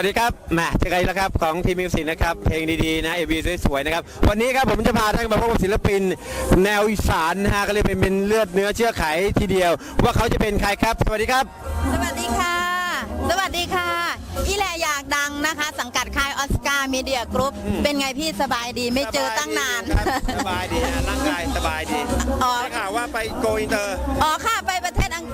วัสดีครับแหมาเจอกันอีกแล้วครับของทีมมิวสิกนะครับ เพลงดีๆนะเอวีสวยๆนะครับ วันนี้ครับผมจะพาท่านมาพบกับศิลปิน แนวอีสานนะฮะก็เลยเป็นเป็นเลือดเนื้อเชื้อไขทีเดียว ว่าเขาจะเป็นใครครับ สวัสดีครับ สวัสดีค่ะ สวัสดีค่ะ อีแลอยากดังนะคะ สังกัดค่ายออสการ์มีเดียกรุ๊ปอืม เป็นไงพี่สบายดีไม่เจอตั้งนาน สบายดีนะร่างกายสบายดีอ๋อ ได้ข่าวว่าไปโกอินเตอร์ อ๋อค่ะ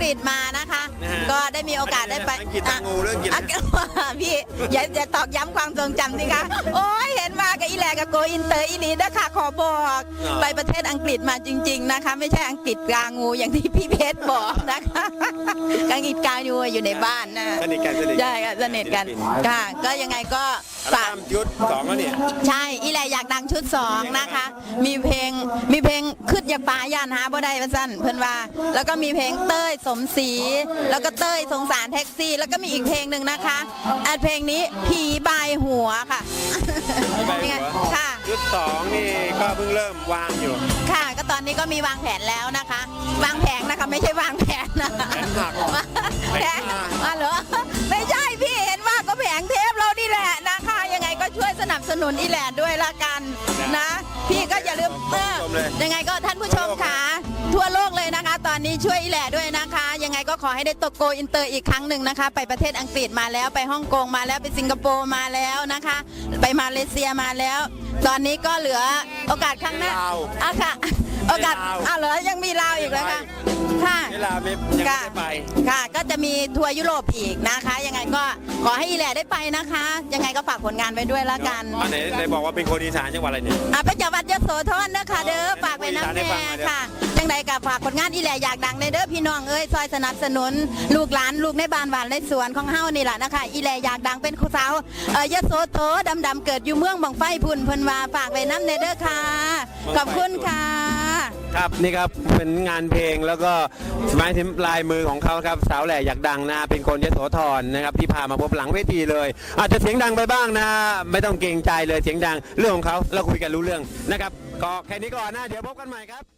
กฤษมานะคะ นะฮะก็ได้มีโอกาสได้ไปอังกฤษต่างงูเรื่องอังกฤษะพี่ อย่าอย่าตอกย้ำความทรงจำสิคะ โอ้ยเห็นมากับอีแลกับโกอินเตอร์อีนี้นะคะ ขอบอกอ๋อไปประเทศอังกฤษมาจริง ๆนะคะ ไม่ใช่อังกฤษกางูอย่างที่พี่เพชรบอกนะคะอังกฤษกางูอยู่ในบ้านนะ สนิทกันสนิทใช่ค่ะสนิทกันค่ะก็ยังไงก็ อัลฝากบั้มยุทธสองแล้วเนี่ยใช่อีแหละอยากดังชุดสองนะคะ มีเพลงมีเพลงขึ้นอยากป่ายานหาบ่ได้ว่าสั้นเพื่อนว่า แล้วก็มีเพลงเต้ยสมศรีแล้วก็เต้ยสงสารแท็กซี่ แล้วก็มีอีกเพลงหนึ่งนะคะอันเพลงนี้ผีบายหัวค่ะผีบายหัวยังไงค่ะยุทธสองนี่ก็เพิ่งเริ่มวางอยู่ ค่ะ ก็ตอนนี้ก็มีวางแผนแล้วนะคะ นับสนุนอีแหลนด้วยละกันนะ พี่ก็อย่าลืมเออชมเลยยังไงก็ท่านผู้ชมค่ะทั่วโลกเลยนะคะ ตอนนี้ช่วยอีแหลด้วยนะคะ ยังไงก็ขอให้ได้ตกโกอินเตอร์อีกครั้งหนึ่งนะคะ ไปประเทศอังกฤษมาแล้วไปฮ่องกงมาแล้วไปสิงคโปร์มาแล้วนะคะ ไปมาเลเซียมาแล้ว ตอนนี้ก็เหลือโอกาสข้างหน้าลาวอะค่ะ โอกาสลาวอะเหรอยังมีลาวอีกเลยค่ะค่ะเวลาไม่ยังไม่ค่ะได้ไป ค่ะ ก็จะมีทัวร์ยุโรปอีกนะคะ ยังไงก็ขอให้อีแหล่ได้ไปนะคะ ยังไงก็ฝากผลงานไว้ด้วยละกันอันไหนไหนบอกว่าเป็นคนอีสานจังหวัดอะไรเนี่ย อะไปจังหวัดยโสธรนะคะเด้อฝากไปน้ำได้แน่ฟังมาเด้อค่ะจั งใดกับฝากผลงานอีแหล่อยากดังในเด้อพี่น้องเอ้ยซอยสนับสนุน ลูกหลานลูกในบ้านหวานในสวนของเฮานี่แหละนะคะอีแหล่อยากดังเป็นสาวเอ่อยโสโถดำดำเกิดอยู่เมืองบังไฟพุ่นเพิ่นว่าฝากไปน้ำในเด้อค่ะขอบคุณค่ะ ครับนี่ครับเป็นงานเพลงแล้วก็หมายถึงลายมือของเขาครับสาวแหล่อยากดังนะเป็นคนยโสธรนะครับที่พามาพบหลังเวทีเลย อาจจะเสียงดังไปบ้างนะ ไม่ต้องเกรงใจเลยเสียงดังเรื่องของเขาเราคุยกันรู้เรื่องนะครับก็แค่นี้ก่อนนะเดี๋ยวพบกันใหม่ครับ